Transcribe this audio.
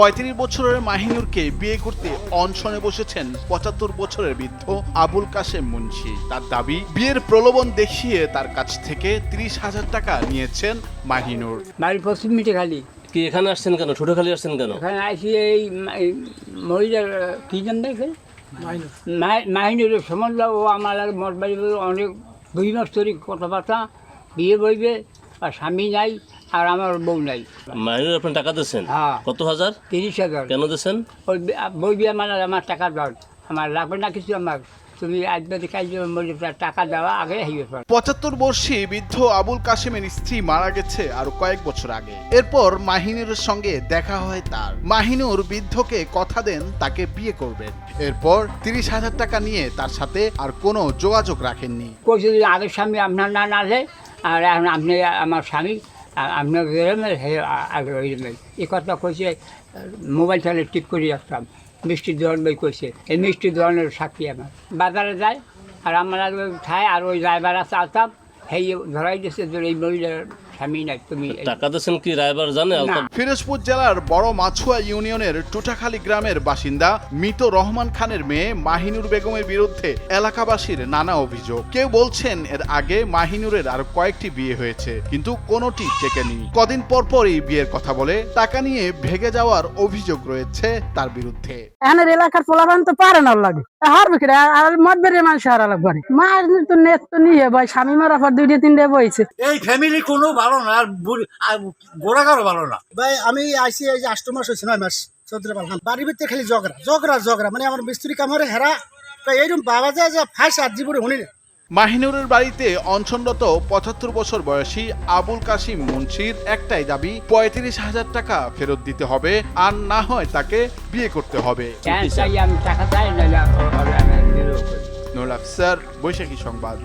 পঁয়ত্রিশ বছরের মাহিনুরকে বিয়ে করতে অনশনে বসেছেন পঁচাত্তর বছরের বৃদ্ধ আবুল কাশেম মুন্সি। তার দাবি বিয়ের প্রলোভন দেখিয়ে তার কাছ থেকে তিরিশ হাজার টাকা নিয়েছেন মাহিনুর। বাড়ির পশ্চিম মিটে খালি। কি এখানে আসছেন কেন? ছোট খালি আসছেন কেন? এখানে আসি এই মহিলার কি নাম দেখে মাহিনুরের সম্বন্ধে ও আমার মঠ বাড়ি অনেক দুই মাস ধরে কথাবার্তা বিয়ে বইবে আর স্বামী নাই আর আমার বউ নাই। মাইনের আপনি টাকা দিচ্ছেন হ্যাঁ। কত হাজার? তিরিশ হাজার। কেন দিচ্ছেন ওই বই বিয়ে মানে আমার টাকা দাও আমার লাগবে না কিছু আমার। তুমি আজ বাদে কাজ টাকা দেওয়া আগে পঁচাত্তর বর্ষী বৃদ্ধ আবুল কাশেমের স্ত্রী মারা গেছে আরও কয়েক বছর আগে। এরপর মাহিনুরের সঙ্গে দেখা হয় তার। মাহিনুর বৃদ্ধকে কথা দেন তাকে বিয়ে করবেন। এরপর তিরিশ হাজার টাকা নিয়ে তার সাথে আর কোনো যোগাযোগ রাখেননি। আগের স্বামী আপনার না না আছে আর আপনি, আমার স্বামী আপনার আগে এই কথা কইছে, মোবাইল চালে ঠিক করে আসতাম। মিষ্টির দোকান বই কইছে। এই মিষ্টি দোকানের সাক্ষী আমার। বাজারে যায়, আর আমরা খায় আর ওই ড্রাইভার আছে, আসতাম। সেই ধরাই দিচ্ছে এই মহিলার স্বামী নাই তুমি এই- টাকা দিচ্ছেন কি রায়বার জানে? ফিরোজপুর জেলার বড় মাছুয়া ইউনিয়নের টুটাখালী গ্রামের বাসিন্দা মৃত রহমান খানের মেয়ে মাহিনুর বেগমের বিরুদ্ধে এলাকাবাসীর নানা অভিযোগ। কেউ বলছেন এর আগে মাহিনুরের আর কয়েকটি বিয়ে হয়েছে কিন্তু কোনোটি টেকেনি। কদিন পর পরই বিয়ের কথা বলে টাকা নিয়ে ভেগে যাওয়ার অভিযোগ রয়েছে তার বিরুদ্ধে। এখানের এলাকার পোলাপান তো পারে না লাগে। হার বিক্রি আর মদ বেরিয়ে মানুষ হারা লাগবে মার তো নেট তো নিয়ে ভাই স্বামী মারা পর দুইটা তিনটে বইছে। এই ফ্যামিলি কোনো ভালো না আর বুড়ি- আর গোড়াগারও ভালো না। ভাই আমি আইসি এই যে আষ্ট মাস হয়েছে নয় মাস চৌধুরী পালখান বাড়ির ভিতরে খালি ঝগড়া ঝগড়া ঝগড়া। মানে আমার মিস্ত্রি কামড়ে হেরা এইরকম বাবা যা যা ফাঁস আর জীবনে শুনি না মাহিনুরের বাড়িতে অনশনরত পঁচাত্তর বছর বয়সী আবুল কাসিম মুন্সির একটাই দাবি পঁয়ত্রিশ হাজার টাকা ফেরত দিতে হবে আর না হয় তাকে বিয়ে করতে হবে। নুরুল আফসার বৈশাখী সংবাদ।